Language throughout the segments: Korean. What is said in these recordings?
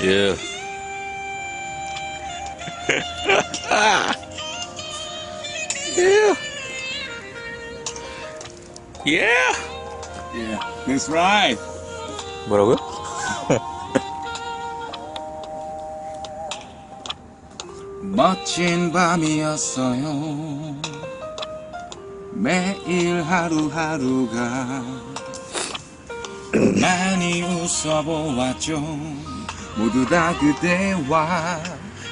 예. 예. 예. Yeah, that's right. 뭐라고요? 멋진 밤이었어요. 매일 하루하루가 많이 웃어보았죠. 모두 다 그대와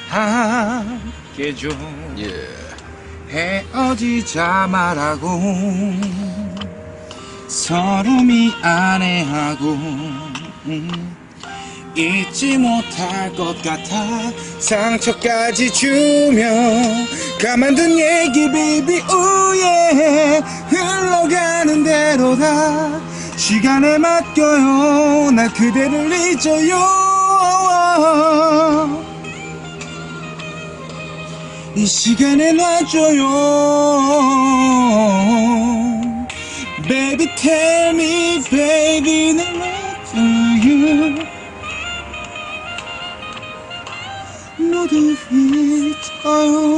함께죠. 예. 헤어지자 말하고 서로 미안해하고 음, 잊지 못할 것 같아 상처까지 주며 가만둔 얘기 baby 우예 흘러가는 대로 다 시간에 맡겨요 나 그대를 잊어요 이 시간에 놔줘요 Baby tell me baby 난 what do you 모두 잊어요